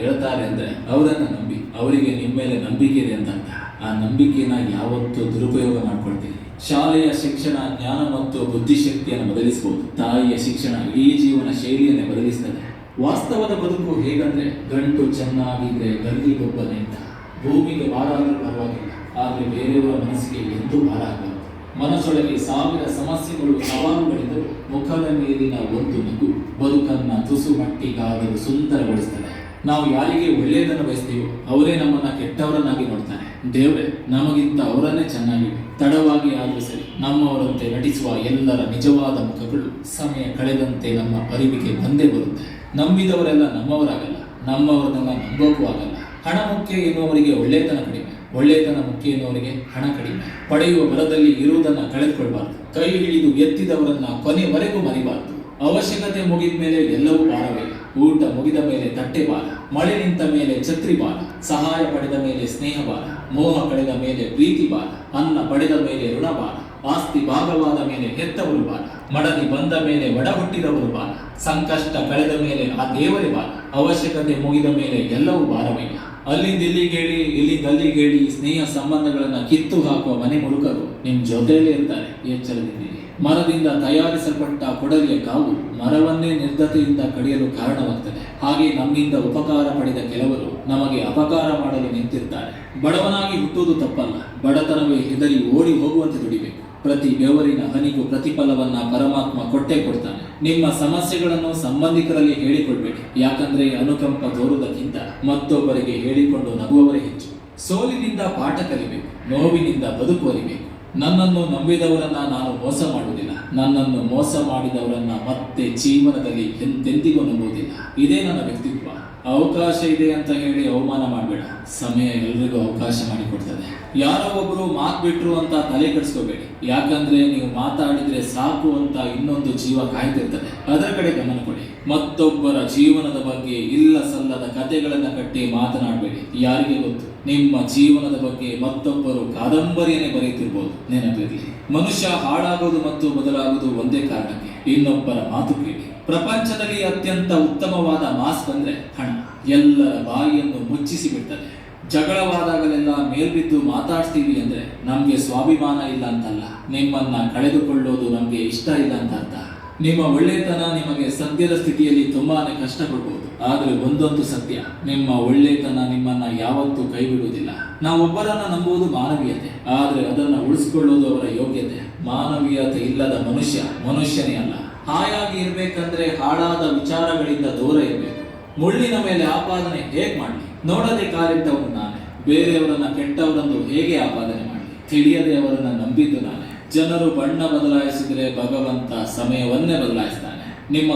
ಹೇಳ್ತಾರೆ ಅಂದ್ರೆ ಅವರನ್ನ ನಂಬಿ, ಅವರಿಗೆ ನಿಮ್ಮ ಮೇಲೆ ನಂಬಿಕೆ ಇದೆ ಅಂತ. ಆ ನಂಬಿಕೆನ ಯಾವತ್ತೂ ದುರುಪಯೋಗ ಮಾಡ್ಕೊಳ್ತೀರಿ. ಶಾಲೆಯ ಶಿಕ್ಷಣ, ಜ್ಞಾನ ಮತ್ತು ಬುದ್ಧಿಶಕ್ತಿಯನ್ನು ಬದಲಿಸಬಹುದು ತಾಯಿಯ ಶಿಕ್ಷಣ ಈ ಜೀವನ ಶೈಲಿಯನ್ನೇ ಬದಲಿಸ್ತದೆ. ವಾಸ್ತವದ ಬದುಕು ಹೇಗಂದ್ರೆ ಗಂಟು ಚೆನ್ನಾಗಿದ್ರೆ ಗಲ್ಲಿಗೊಬ್ಬನೇ ಅಂತ. ಭೂಮಿಗೆ ಭಾರ ಪರವಾಗಿಲ್ಲ, ಆದ್ರೆ ಬೇರೆಯವರ ಮನಸ್ಸಿಗೆ ಎಂದೂ ಭಾರ ಆಗಬಾರದು. ಮನಸ್ಸೊಳಗೆ ಸಾವಿರ ಸಮಸ್ಯೆಗಳು ಸವಾಲುಗಳಿದ್ದರೂ ಮುಖದ ಮೇಲಿನ ಒಂದು ನಗು ಬದುಕನ್ನ ತುಸು ಮಟ್ಟಿಗಾದರೂ ಸುಂದರಗೊಳಿಸ್ತದೆ. ನಾವು ಯಾರಿಗೆ ಒಳ್ಳೆಯದನ್ನು ಬಯಸ್ತೀವೋ ಅವರೇ ನಮ್ಮನ್ನ ಕೆಟ್ಟವರನ್ನಾಗಿ ನೋಡ್ತಾರೆ. ದೇವ್ರೆ, ನಮಗಿಂತ ಅವರನ್ನೇ ಚೆನ್ನಾಗಿ ತಡವಾಗಿ ಆದರೂ ಸರಿ. ನಮ್ಮವರಂತೆ ನಟಿಸುವ ಎಲ್ಲರ ನಿಜವಾದ ಮುಖಗಳು ಸಮಯ ಕಳೆದಂತೆ ನಮ್ಮ ಅರಿವಿಗೆ ಬಂದೇ ಬರುತ್ತೆ. ನಂಬಿದವರೆಲ್ಲ ನಮ್ಮವರಾಗಲ್ಲ, ನಮ್ಮವರನ್ನೆಲ್ಲ ನಂಬೋಕ್ಕೂ ಆಗಲ್ಲ. ಹಣ ಮುಖ್ಯ ಎನ್ನುವರಿಗೆ ಒಳ್ಳೆಯತನ ಕಡಿಮೆ, ಒಳ್ಳೆಯತನ ಮುಖ್ಯ ಎನ್ನುವರಿಗೆ ಹಣ ಕಡಿಮೆ. ಪಡೆಯುವ ಬರದಲ್ಲಿ ಇರುವುದನ್ನ ಕಳೆದುಕೊಳ್ಬಾರ್ದು. ಕೈ ಹಿಡಿದು ಎತ್ತಿದವರನ್ನ ಕೊನೆವರೆಗೂ ಮರಿಬಾರ್ದು. ಅವಶ್ಯಕತೆ ಮುಗಿದ ಮೇಲೆ ಎಲ್ಲವೂ ಭಾರವೇ ಊಟ ಮುಗಿದ ಮೇಲೆ ತಟ್ಟೆ ಭಾರ ಮಳೆ ನಿಂತ ಮೇಲೆ ಛತ್ರಿ ಭಾರ ಸಹಾಯ ಪಡೆದ ಮೇಲೆ ಸ್ನೇಹ ಬಾಲ, ಮೋಹ ಕಳೆದ ಮೇಲೆ ಪ್ರೀತಿ ಬಾಲ, ಅನ್ನ ಪಡೆದ ಮೇಲೆ ಋಣ ಭಾರ ಆಸ್ತಿ ಭಾಗವಾದ ಮೇಲೆ ಹೆತ್ತವರು ಬಾಲ, ಮಡದಿ ಬಂದ ಮೇಲೆ ಒಡ ಹುಟ್ಟಿದವರು ಬಾಲ, ಸಂಕಷ್ಟ ಕಳೆದ ಮೇಲೆ ಆ ದೇವರೇ ಬಾಲ, ಅವಶ್ಯಕತೆ ಮುಗಿದ ಮೇಲೆ ಎಲ್ಲವೂ ಭಾರವೇ ಅಲ್ಲಿಂದ ಇಲ್ಲಿಗೆ ಹೇಳಿ ಇಲ್ಲಿಂದ ಅಲ್ಲಿಗೆ ಹೇಳಿ ಸ್ನೇಹ ಸಂಬಂಧಗಳನ್ನ ಕಿತ್ತು ಹಾಕುವ ಮನೆ ಮುಳುಕರು ನಿಮ್ಮ ಜೊತೆಯಲ್ಲೇ ಇರ್ತಾರೆ ಎಚ್ಚರದಿದ್ದೀರಿ ಮರದಿಂದ ತಯಾರಿಸಲ್ಪಟ್ಟ ಕೊಡಲಿಯ ಕಾವು ಮರವನ್ನೇ ನಿರ್ಧತೆಯಿಂದ ಕಡಿಯಲು ಕಾರಣವಾಗ್ತದೆ. ಹಾಗೆ ನಮ್ಮಿಂದ ಉಪಕಾರ ಪಡೆದ ಕೆಲವರು ನಮಗೆ ಅಪಕಾರ ಮಾಡಲು ನಿಂತಿರ್ತಾರೆ. ಬಡವನಾಗಿ ಹುಟ್ಟುವುದು ತಪ್ಪಲ್ಲ. ಬಡತನವೇ ಹೆದರಿ ಓಡಿ ಹೋಗುವಂತೆ ದುಡಿಬೇಕು. ಪ್ರತಿ ಬೆವರಿನ ಹನಿಗೂ ಪ್ರತಿಫಲವನ್ನ ಪರಮಾತ್ಮ ಕೊಟ್ಟೆ ಕೊಡ್ತಾನೆ. ನಿಮ್ಮ ಸಮಸ್ಯೆಗಳನ್ನು ಸಂಬಂಧಿಕರಲ್ಲಿ ಹೇಳಿಕೊಡ್ಬೇಡಿ ಯಾಕಂದ್ರೆ ಅನುಕಂಪ ತೋರುವುದಕ್ಕಿಂತ ಮತ್ತೊಬ್ಬರಿಗೆ ಹೇಳಿಕೊಂಡು ನಗುವವರೇ ಹೆಚ್ಚು. ಸೋಲಿನಿಂದ ಪಾಠ ಕಲಿಬೇಕು. ನೋವಿನಿಂದ ಬದುಕುವರಿಬೇಕು. ನನ್ನನ್ನು ನಂಬಿದವರನ್ನ ನಾನು ಮೋಸ ಮಾಡುವುದಿಲ್ಲ. ನನ್ನನ್ನು ಮೋಸ ಮಾಡಿದವರನ್ನ ಮತ್ತೆ ಜೀವನದಲ್ಲಿ ಎಂದೆಂದಿಗೂ ನಂಬುವುದಿಲ್ಲ. ಇದೇ ನನ್ನ ವ್ಯಕ್ತಿತ್ವ. ಅವಕಾಶ ಇದೆ ಅಂತ ಹೇಳಿ ಅವಮಾನ ಮಾಡಬೇಡ. ಸಮಯ ಎಲ್ರಿಗೂ ಅವಕಾಶ ಮಾಡಿಕೊಡ್ತದೆ. ಯಾರೋ ಒಬ್ರು ಮಾತ್ ಬಿಟ್ರು ಅಂತ ತಲೆ ಕೆಡಿಸ್ಕೋಬೇಡಿ. ಯಾಕಂದ್ರೆ ನೀವು ಮಾತಾಡಿದ್ರೆ ಸಾಕು ಅಂತ ಇನ್ನೊಂದು ಜೀವ ಕಾಯ್ತಿರ್ತದೆ ಅದರ ಕಡೆ ಗಮನ ಕೊಡಿ. ಮತ್ತೊಬ್ಬರ ಜೀವನದ ಬಗ್ಗೆ ಇಲ್ಲ ಸಲ್ಲದ ಕಥೆಗಳನ್ನ ಕಟ್ಟಿ ಮಾತನಾಡಬೇಡಿ. ಯಾರಿಗೆ ಗೊತ್ತು? ನಿಮ್ಮ ಜೀವನದ ಬಗ್ಗೆ ಮತ್ತೊಬ್ಬರು ಕಾದಂಬರಿಯನ್ನೇ ಬರೆಯುತ್ತಿರ್ಬೋದು. ನೆನಪಿರಲಿ. ಮನುಷ್ಯ ಹಾಳಾಗೋದು ಮತ್ತು ಬದಲಾಗುವುದು ಒಂದೇ ಕಾರಣಕ್ಕೆ. ಇನ್ನೊಬ್ಬರ ಮಾತು ಕೇಳಿ. ಪ್ರಪಂಚದಲ್ಲಿ ಅತ್ಯಂತ ಉತ್ತಮವಾದ ಮಾಸ್ಕ್ ಅಂದ್ರೆ ಹಣ. ಎಲ್ಲರ ಬಾಯಿಯನ್ನು ಮುಚ್ಚಿಸಿ ಬಿಡ್ತದೆ. ಜಗಳವಾದಾಗಲೆಲ್ಲ ಮೇಲ್ಬಿದ್ದು ಮಾತಾಡ್ತೀವಿ ಅಂದ್ರೆ ನಮ್ಗೆ ಸ್ವಾಭಿಮಾನ ಇಲ್ಲ ಅಂತಲ್ಲ. ನಿಮ್ಮನ್ನ ಕಳೆದುಕೊಳ್ಳೋದು ನಮ್ಗೆ ಇಷ್ಟ ಇಲ್ಲ ಅಂತ ಅರ್ಥ. ನಿಮ್ಮ ಒಳ್ಳೆತನ ನಿಮಗೆ ಸದ್ಯದ ಸ್ಥಿತಿಯಲ್ಲಿ ತುಂಬಾನೇ ಕಷ್ಟ ಆದರೆ ಆದ್ರೆ ಒಂದೊಂದು ಸತ್ಯ, ನಿಮ್ಮ ಒಳ್ಳೆತನ ನಿಮ್ಮನ್ನ ಯಾವತ್ತೂ ಕೈ ಬಿಡುವುದಿಲ್ಲ ನಾವೊಬ್ಬರನ್ನ ನಂಬುವುದು ಮಾನವೀಯತೆ, ಆದ್ರೆ ಅದನ್ನ ಉಳಿಸ್ಕೊಳ್ಳೋದು ಅವರ ಯೋಗ್ಯತೆ. ಮಾನವೀಯತೆ ಇಲ್ಲದ ಮನುಷ್ಯ ಮನುಷ್ಯನೇ ಅಲ್ಲ. ಹಾಯಾಗಿ ಇರ್ಬೇಕಂದ್ರೆ ಹಾಳಾದ ವಿಚಾರಗಳಿಂದ ದೂರ ಇರಬೇಕು. ಮುಳ್ಳಿನ ಮೇಲೆ ಆಪಾದನೆ ಹೇಗ್ ಮಾಡಲಿ? ನೋಡದೆ ಕಾಲಿಟ್ಟವನು ನಾನೇ. ಬೇರೆಯವರನ್ನ ಕೆಟ್ಟವರನ್ನು ಹೇಗೆ ಆಪಾದನೆ ಮಾಡಲಿ? ತಿಳಿಯದೆ ಅವರನ್ನ ನಂಬಿದ್ದು ನಾನೇ. ಜನರು ಬಣ್ಣ ಬದಲಾಯಿಸಿದರೆ ಭಗವಂತ ಸಮಯವನ್ನೇ ಬದಲಾಯಿಸ್ತಾನೆ. ನಿಮ್ಮ